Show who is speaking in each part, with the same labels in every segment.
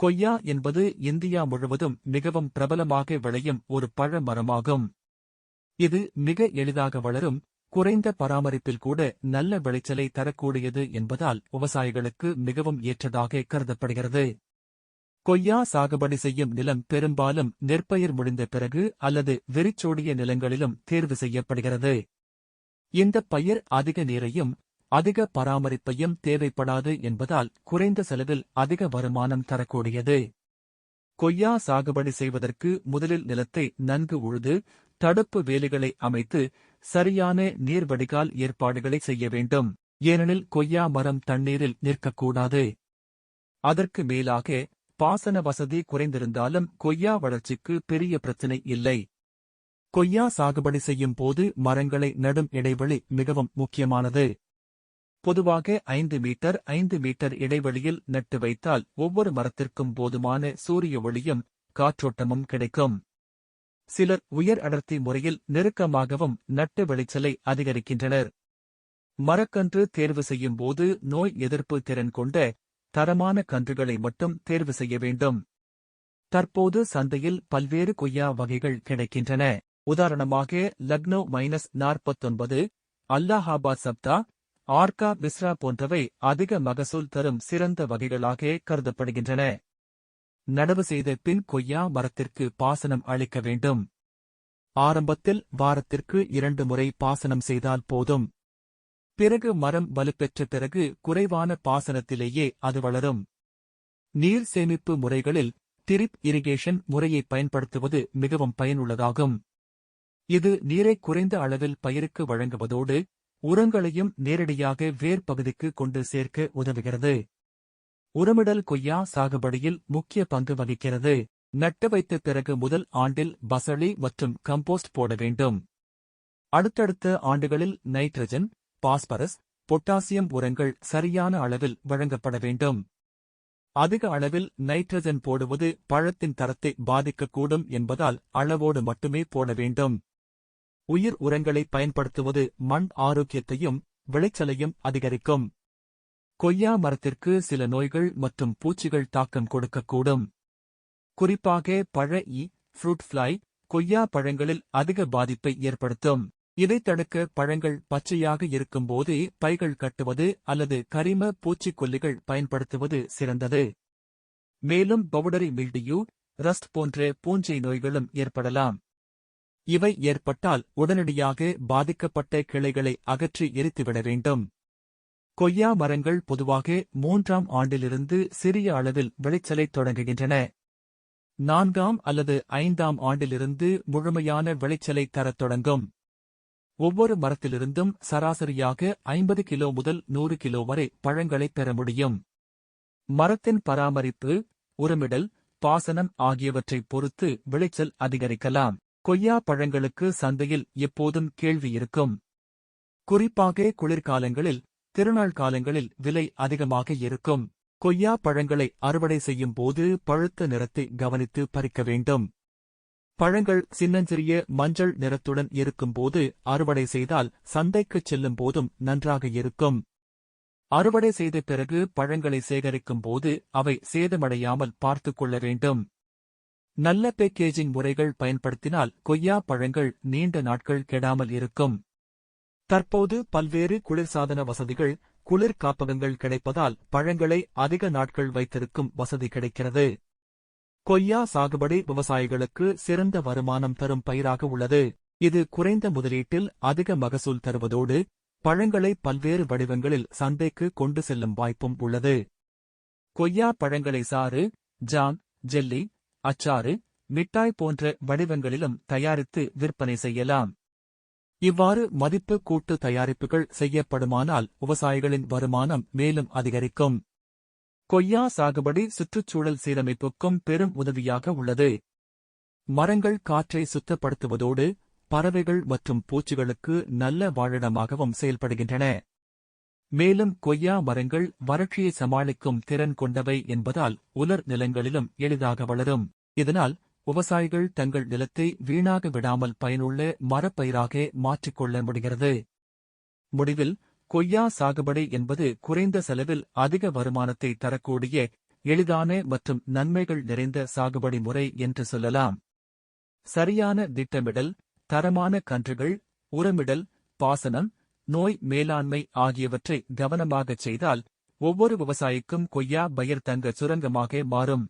Speaker 1: கொய்யா என்பது இந்தியா முழுவதும் மிகவும் பிரபலமாக விளையும் ஒரு பழ மரமாகும். இது மிக எளிதாக வளரும் குறைந்த பராமரிப்பில் கூட நல்ல விளைச்சலை தரக்கூடியது என்பதால் விவசாயிகளுக்கு மிகவும் ஏற்றதாக கருதப்படுகிறது. கொய்யா சாகுபடி செய்யும் நிலம் பெரும்பாலும் நெற்பயிர் முடிந்த பிறகு அல்லது வெறிச்சோடிய நிலங்களிலும் தேர்வு செய்யப்படுகிறது. இந்த பயிர் அதிக நீரையும் அதிக பராமரிப்பையும் தேவைப்படாது என்பதால் குறைந்த செலவில் அதிக வருமானம் தரக்கூடியது. கொய்யா சாகுபடி செய்வதற்கு முதலில் நிலத்தை நன்கு உழுது தடுப்பு வேலிகளை அமைத்து சரியான நீர்வடிகால் ஏற்பாடுகளை செய்ய வேண்டும். ஏனெனில் கொய்யா மரம் தண்ணீரில் நிற்கக்கூடாது. அதற்கு மேலாக பாசன வசதி குறைந்திருந்தாலும் கொய்யா வளர்ச்சிக்கு பெரிய பிரச்சினை இல்லை. கொய்யா சாகுபடி செய்யும் போது மரங்களை நடும் இடைவெளி மிகவும் முக்கியமானது. பொதுவாக ஐந்து மீட்டர் ஐந்து மீட்டர் இடைவெளியில் நட்டு வைத்தால் ஒவ்வொரு மரத்திற்கும் போதுமான சூரிய ஒளியும் காற்றோட்டமும் கிடைக்கும். சிலர் உயர் அடர்த்தி முறையில் நெருக்கமாகவும் நட்டு விளைச்சலை அதிகரிக்கின்றனர். மரக்கன்று தேர்வு செய்யும் போது நோய் எதிர்ப்பு திறன் கொண்ட தரமான கன்றுகளை மட்டும் தேர்வு செய்ய வேண்டும். தற்போது சந்தையில் பல்வேறு கொய்யா வகைகள் கிடைக்கின்றன. உதாரணமாக லக்னோ மைனஸ் நாற்பத்தொன்பது அல்லாஹாபாத் சப்தா ஆர்கா பிஸ்ரா போன்றவை அதிக மகசூல் தரும் சிறந்த வகைகளாக கருதப்படுகின்றன. நடவு செய்த பின் கொய்யா மரத்திற்கு பாசனம் அளிக்க வேண்டும். ஆரம்பத்தில் வாரத்திற்கு இரண்டு முறை பாசனம் செய்தால் போதும். பிறகு மரம் வலுப்பெற்ற பிறகு குறைவான பாசனத்திலேயே அது வளரும். நீர் சேமிப்பு முறைகளில் திரிப் இரிகேஷன் முறையை பயன்படுத்துவது மிகவும் பயனுள்ளதாகும். இது நீரை குறைந்த அளவில் பயிருக்கு வழங்குவதோடு உரங்களையும் நேரடியாக வேர் பகுதிக்கு கொண்டு சேர்க்க உதவுகிறது. உரமிடல் கொய்யா சாகுபடியில் முக்கிய பங்கு வகிக்கிறது. நட்டு வைத்த பிறகு முதல் ஆண்டில் பசளி மற்றும் கம்போஸ்ட் போட வேண்டும். அடுத்தடுத்த ஆண்டுகளில் நைட்ரஜன் பாஸ்பரஸ் பொட்டாசியம் உரங்கள் சரியான அளவில் வழங்கப்பட வேண்டும். அதிக அளவில் நைட்ரஜன் போடுவது பழத்தின் தரத்தை பாதிக்கக்கூடும் என்பதால் அளவோடு மட்டுமே போட வேண்டும். உயிர் உரங்களை பயன்படுத்துவது மண் ஆரோக்கியத்தையும் விளைச்சலையும் அதிகரிக்கும். கொய்யா மரத்திற்கு சில நோய்கள் மற்றும் பூச்சிகள் தாக்கம் கொடுக்கக்கூடும். குறிப்பாக பழ இ ஃப்ரூட் ஃப்ளை கொய்யா பழங்களில் அதிக பாதிப்பை ஏற்படுத்தும். இதை தடுக்க பழங்கள் பச்சையாக இருக்கும்போது பைகள் கட்டுவது அல்லது கரிம பூச்சிக்கொல்லிகள் பயன்படுத்துவது சிறந்தது. மேலும் பவுடரி மில்டியூ ரஸ்ட் போன்ற பூஞ்சை நோய்களும் ஏற்படலாம். இவை ஏற்பட்டால் உடனடியாக பாதிக்கப்பட்ட கிளைகளை அகற்றி எரித்துவிட வேண்டும். கொய்யா மரங்கள் பொதுவாக மூன்றாம் ஆண்டிலிருந்து சிறிய அளவில் விளைச்சலைத் தொடங்குகின்றன. நான்காம் அல்லது ஐந்தாம் ஆண்டிலிருந்து முழுமையான விளைச்சலை தரத் தொடங்கும். ஒவ்வொரு மரத்திலிருந்தும் சராசரியாக ஐம்பது கிலோ முதல் நூறு கிலோ வரை பழங்களை பெற முடியும். மரத்தின் பராமரிப்பு உரமிடல் பாசனம் ஆகியவற்றைப் பொறுத்து விளைச்சல் அதிகரிக்கலாம். கொய்யா பழங்களுக்கு சந்தையில் எப்போதும் கேள்வி இருக்கும். குறிப்பாக குளிர்காலங்களில் திருநாள் காலங்களில் விலை அதிகமாக இருக்கும். கொய்யா பழங்களை அறுவடை செய்யும் போது பழுத்த நிறத்தை கவனித்து பறிக்க வேண்டும். பழங்கள் சின்னஞ்சிறிய மஞ்சள் நிறத்துடன் இருக்கும்போது அறுவடை செய்தால் சந்தைக்குச் செல்லும் போதும் நன்றாக இருக்கும். அறுவடை செய்த பிறகு பழங்களை சேகரிக்கும் போது அவை சேதமடையாமல் பார்த்துக் கொள்ள வேண்டும். நல்ல பேக்கேஜிங் முறைகள் பயன்படுத்தினால் கொய்யா பழங்கள் நீண்ட நாட்கள் கெடாமல் இருக்கும். தற்போது பல்வேறு குளிர்சாதன வசதிகள் குளிர் காப்பகங்கள் கிடைப்பதால் பழங்களை அதிக நாட்கள் வைத்திருக்கும் வசதி கிடைக்கிறது. கொய்யா சாகுபடி விவசாயிகளுக்கு சிறந்த வருமானம் தரும் பயிராக உள்ளது. இது குறைந்த முதலீட்டில் அதிக மகசூல் தருவதோடு பழங்களை பல்வேறு வடிவங்களில் சந்தைக்கு கொண்டு செல்லும் வாய்ப்பும் உள்ளது. கொய்யா பழங்களை சாறு ஜாம் ஜெல்லி அச்சாறு மிட்டாய் போன்ற வடிவங்களிலும் தயாரித்து விற்பனை செய்யலாம். இவ்வாறு மதிப்பு கூட்டு தயாரிப்புகள் செய்யப்படுமானால் விவசாயிகளின் வருமானம் மேலும் அதிகரிக்கும். கொய்யா சாகுபடி சுற்றுச்சூழல் சீரமைப்புக்கும் பெரும் உதவியாக உள்ளது. மரங்கள் காற்றை சுத்தப்படுத்துவதோடு பறவைகள் மற்றும் பூச்சிகளுக்கு நல்ல வாழிடமாகவும் செயல்படுகின்றன. மேலும் கொய்யா மரங்கள் வறட்சியை சமாளிக்கும் திறன் கொண்டவை என்பதால் உலர் நிலங்களிலும் எளிதாக வளரும். இதனால் விவசாயிகள் தங்கள் நிலத்தை வீணாக விடாமல் பயனுள்ள மரப்பயிராக மாற்றிக்கொள்ள முடிகிறது. முடிவில் கொய்யா சாகுபடி என்பது குறைந்த செலவில் அதிக வருமானத்தை தரக்கூடிய எளிதான மற்றும் நன்மைகள் நிறைந்த சாகுபடி முறை என்று சொல்லலாம். சரியான திட்டமிடல் தரமான கன்றுகள் உரமிடல் பாசனம் நோய் மேலாண்மை ஆகியவற்றை கவனமாகச் செய்தால் ஒவ்வொரு விவசாயிக்கும் கொய்யா பயிர் தங்க சுரங்கமாக மாறும்.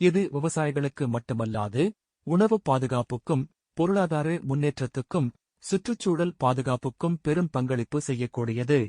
Speaker 1: இது விவசாயிகளுக்கு மட்டுமல்லாது உணவு பாதுகாப்புக்கும் பொருளாதார முன்னேற்றத்துக்கும் சுற்றுச்சூழல் பாதுகாப்புக்கும் பெரும் பங்களிப்பு செய்யக்கூடியது.